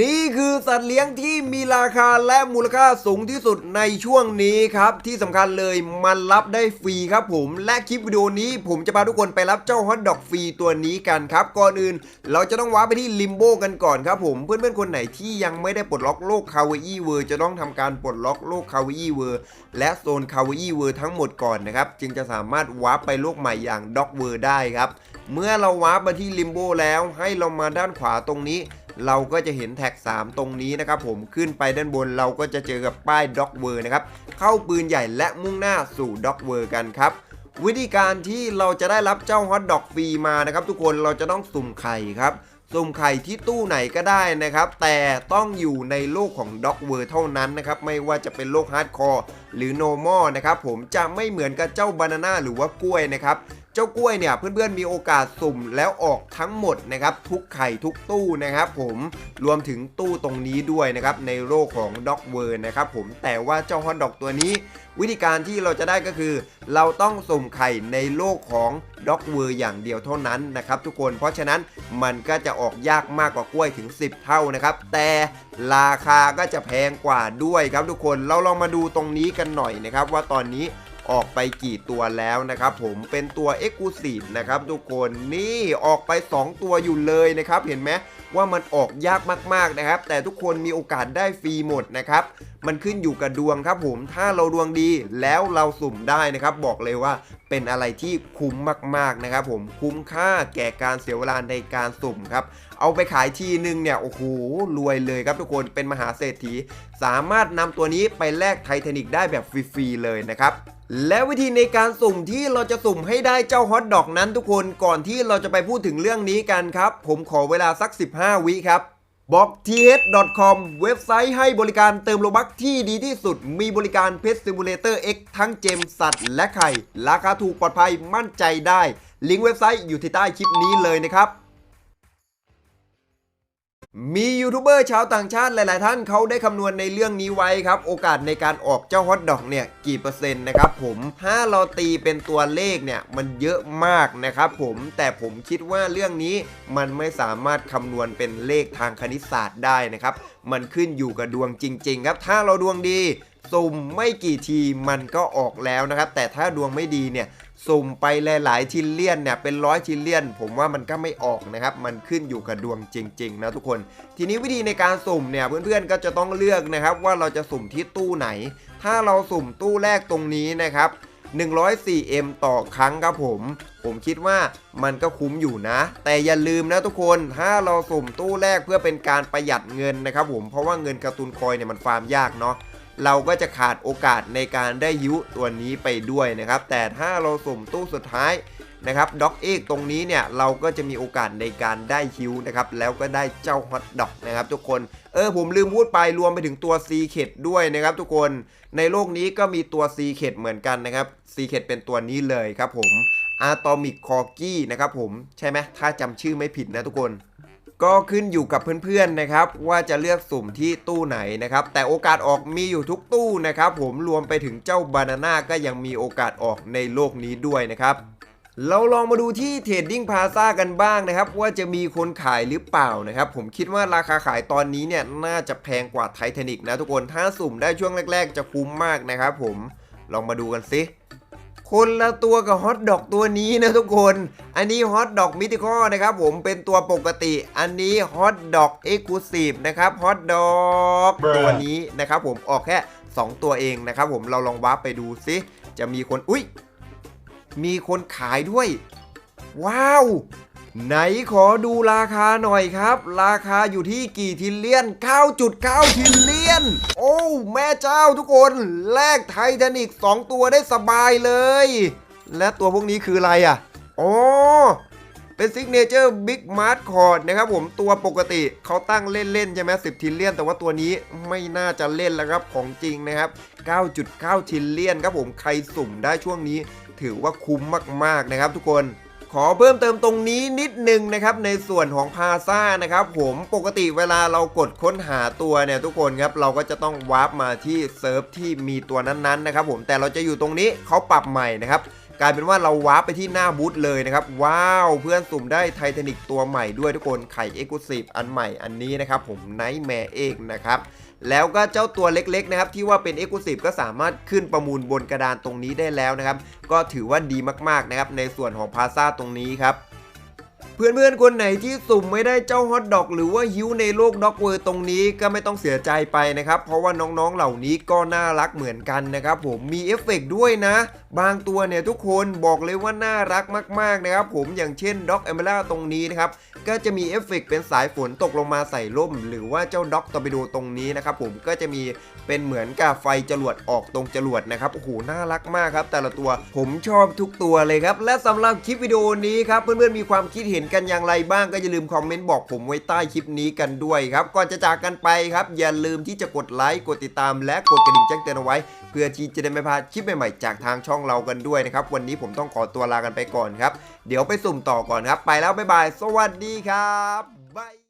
นี่คือสัตว์เลี้ยงที่มีราคาและมูลค่าสูงที่สุดในช่วงนี้ครับ ที่สำคัญเลยมันรับได้ฟรีครับผม และคลิปวิดีโอนี้ผมจะพาทุกคนไปรับเจ้าฮอตดอกฟรีตัวนี้กันครับ ก่อนอื่น เราจะต้องว้าร์ปไปที่ลิมโบกันก่อนครับผมเพื่อนๆคนไหนที่ยังไม่ได้ปลดล็อกโลกคาวอีเวอร์จะต้องทำการปลดล็อกโลกคาวอีเวอร์และโซนคาวอีเวอร์ทั้งหมดก่อนนะครับจึงจะสามารถว้าร์ปไปโลกใหม่อย่างด็อกเวอร์ได้ครับเมื่อเราวาร์ปมาที่ลิมโบแล้วให้เรามาด้านขวาตรงนี้ เราก็จะเห็นแท็ก 3 ตรงนี้นะครับผมขึ้นไปด้านบนเราก็จะเจอกับป้ายด็อกเวอร์นะครับเข้าปืนใหญ่และมุ่งหน้าสู่ด็อกเวอร์กันครับวิธีการที่เราจะได้รับเจ้าฮอตดอกฟรีมานะครับทุกคนเราจะต้องสุ่มไข่ครับสุ่มไข่ที่ตู้ไหนก็ได้นะครับ แต่ต้องอยู่ในโลกของด็อกเวอร์เท่านั้นนะครับ ไม่ว่าจะเป็นโลกฮาร์ดคอร์หรือโนมอลนะครับผมจะไม่เหมือนกับเจ้าบานาน่าหรือว่ากล้วยนะครับ เจ้ากล้วยเนี่ยเพื่อนๆมีโอกาสสุ่มแล้วออกทั้งหมดนะครับทุกไข่ทุกตู้นะครับผมรวมถึงตู้ตรงนี้ด้วยนะครับในโลกของด็อกเวอร์นะครับผมแต่ว่าเจ้าฮอตดอกตัวนี้ วิธีการที่เราจะได้ก็คือ เราต้องสุ่มไข่ในโลกของด็อกเวอร์อย่างเดียวเท่านั้นนะครับทุกคนเพราะฉะนั้นมันก็จะออกยากมากกว่ากล้วยถึง 10 เท่านะครับแต่ราคาก็จะแพงกว่าด้วยครับทุกคนเราลองมาดูตรงนี้กันหน่อยนะครับว่าตอนนี้ ออกไปกี่ตัวแล้วนะครับผมเป็นตัว e x c l u s i v e นะครับทุกคนนี่ออกไป 2 ตัวอยู่เลยนะครับเห็นไหมว่ามันออกยากมากๆนะครับ แต่ทุกคนมีโอกาสได้ฟรีหมดนะครับมันขึ้นอยู่กับดวงครับผมถ้าเราดวงดีแล้วเราสุ่มได้นะครับ บอกเลยว่าเป็นอะไรที่คุ้มมากๆนะครับผมคุ้มค่าแก่การเสียเวลาในการสุ่มครับเอาไปขายทีนึงเนี่ยโอ้โหรวยเลยครับทุกคนเป็นมหาเศรษฐี สามารถนำตัวนี้ไปแลกไททานิกได้แบบฟรีๆเลยนะครับ และวิธีในการสุ่มที่เราจะสุ่มให้ได้เจ้าฮอตดอกนั้นทุกคนก่อนที่เราจะไปพูดถึงเรื่องนี้กันครับ ผมขอเวลาสัก 15 วิครับ b o k t h c o m เว็บไซต์ให้บริการเติมโลบักที่ดีที่สุด มีบริการ Pet Simulator X ทั้งเจมสัตว์และไข่ ราคาถูกปลอดภัยมั่นใจได้ ลิงก์เว็บไซต์อยู่ที่ใต้คลิปนี้เลยนะครับ มียูทูบเบอร์ชาวต่างชาติหลาย ๆ ท่านเขาได้คำนวณในเรื่องนี้ไว้ครับ โอกาสในการออกเจ้าฮอตดอกเนี่ยกี่เปอร์เซ็นต์นะครับผมถ้าเราตีเป็นตัวเลขเนี่ยมันเยอะมากนะครับผมแต่ผมคิดว่าเรื่องนี้มันไม่สามารถคำนวณเป็นเลขทางคณิตศาสตร์ได้นะครับมันขึ้นอยู่กับดวงจริง ๆ ครับ ถ้าเราดวงดีสุ่มไม่กี่ทีมันก็ออกแล้วนะครับแต่ถ้าดวงไม่ดีเนี่ย สุ่มไปหลายๆทิลเลียนเนี่ยเป็นร้อยทิลเลียน ผมว่ามันก็ไม่ออกนะครับ มันขึ้นอยู่กับดวงจริง ๆ นะทุกคน ทีนี้วิธีในการสุ่มเนี่ยเพื่อนๆก็จะต้องเลือกนะครับว่าเราจะสุ่มที่ตู้ไหน ถ้าเราสุ่มตู้แรกตรงนี้นะครับ 104M ต่อครั้งครับผม ผมคิดว่ามันก็คุ้มอยู่นะ แต่อย่าลืมนะทุกคน ถ้าเราสุ่มตู้แรกเพื่อเป็นการประหยัดเงินนะครับผม เพราะว่าเงินการ์ตูนคอยเนี่ยมันฟาร์มยากเนาะ เราก็จะขาดโอกาสในการได้ยุตัวนี้ไปด้วยนะครับ แต่ถ้าเราสุ่มตู้สุดท้ายนะครับด็อกเอกตรงนี้เนี่ยเราก็จะมีโอกาสในการได้ฮิวนะครับแล้วก็ได้เจ้าฮอตด็อกนะครับทุกคนเออผมลืมพูดไปรวมไปถึงตัวซีเคดด้วยนะครับทุกคนในโลกนี้ก็มีตัวซีเคดเหมือนกันนะครับซีเคดเป็นตัวนี้เลยครับผมอะตอมิกคอกี้นะครับผมใช่ไหมถ้าจำชื่อไม่ผิดนะทุกคน ก็ขึ้นอยู่กับเพื่อนๆนะครับ ว่าจะเลือกสุ่มที่ตู้ไหนนะครับ แต่โอกาสออกมีอยู่ทุกตู้นะครับ ผมรวมไปถึงเจ้าบานาน่าก็ยังมีโอกาสออกในโลกนี้ด้วยนะครับเราลองมาดูที่เทรดดิ้งพาซากันบ้างนะครับ ว่าจะมีคนขายหรือเปล่านะครับ ผมคิดว่าราคาขายตอนนี้เนี่ยน่าจะแพงกว่าไททานิกนะทุกคนถ้าสุ่มได้ช่วงแรก ๆ จะคุ้มมากนะครับผมลองมาดูกันสิ คนละตัวกับฮอตดอกตัวนี้นะทุกคน อันนี้ฮอตดอกมิติคอนะครับ ผมเป็นตัวปกติ อันนี้ฮอตดอกเอ็กซ์คลูซีฟนะครับฮอตดอกตัวนี้นะครับ ผมออกแค่ 2 ตัวเองนะครับ ผมเราลองวาร์ปไปดูซิจะมีคน อุ้ยมีคนขายด้วย ว้าว ไหนขอดูราคาหน่อยครับ ราคาอยู่ที่กี่ทิลเลียน 9.9 ทิลเลียน โอ้ แม่เจ้าทุกคนแลกไททานิก 2 ตัวได้สบายเลย และตัวพวกนี้คืออะไรอะอ๋อเป็นซิกเนเจอร์บิ๊กมาร์ทคอร์ดนะครับผมตัวปกติเขาตั้งเล่นๆใช่ไหม10ทิลเลียน แต่ว่าตัวนี้ไม่น่าจะเล่นแล้วครับของจริงนะครับ 9.9 ทิลเลียนครับผมใครสุ่มได้ช่วงนี้ ถือว่าคุ้มมากๆนะครับทุกคน ขอเพิ่มเติมตรงนี้นิดนึงนะครับในส่วนของพาซ่านะครับผมปกติเวลาเรากดค้นหาตัวเนี่ยทุกคนครับเราก็จะต้องวาร์ปมาที่เซิร์ฟที่มีตัวนั้นๆนะครับผมแต่เราจะอยู่ตรงนี้เขาปรับใหม่นะครับกลายเป็นว่าเราวาร์ปไปที่หน้าบูธเลยนะครับว้าวเพื่อนสุ่มได้ไททานิกตัวใหม่ด้วยทุกคนไข่เอ็กซ์คลูซีฟอันใหม่อันนี้นะครับผมไนท์แมร์เอกนะครับ แล้วก็เจ้าตัวเล็กๆนะครับที่ว่าเป็น e x c l u s i v e ก็สามารถขึ้นประมูลบนกระดานตรงนี้ได้แล้วนะครับ ก็ถือว่าดีมากๆนะครับในส่วนของพาซาตรงนี้ครับเพื่อนๆคนไหนที่สุ่มไม่ได้เจ้าฮอตดอกหรือว่าฮิวในโลกด็อกเวอร์ตรงนี้ก็ไม่ต้องเสียใจไปนะครับ เพราะว่าน้องๆเหล่านี้ก็น่ารักเหมือนกันนะครับผมมีเอฟเฟกต์ด้วยนะ บางตัวเนี่ยทุกคนบอกเลยว่าน่ารักมากๆนะครับผมอย่างเช่นด็อกเอเมล่าตรงนี้นะครับก็จะมีเอฟเฟกต์เป็นสายฝนตกลงมาใส่ร่ม หรือว่าเจ้าด็อกตอร์ปิโดตรงนี้นะครับผมก็จะมีเป็นเหมือนกับไฟจรวดออกตรงจรวดนะครับโอ้โหน่ารักมากครับ แต่ละตัวผมชอบทุกตัวเลยครับและสำหรับคลิปวิดีโอนี้ครับเพื่อนๆมีความคิดเห็นกันอย่างไรบ้างก็อย่าลืมคอมเมนต์บอกผมไว้ใต้คลิปนี้กันด้วยครับ ก่อนจะจากกันไปครับอย่าลืมที่จะกดไลค์กดติดตามและกดกระดิ่งแจ้งเตือนเอาไว้ เพื่อที่จะได้ไม่พลาดคลิปใหม่ๆจากทางช่องเรากันด้วยนะครับวันนี้ผมต้องขอตัวลากันไปก่อนครับ เดี๋ยวไปสุ่มต่อก่อนครับ ไปแล้วบ๊ายบาย สวัสดีครับ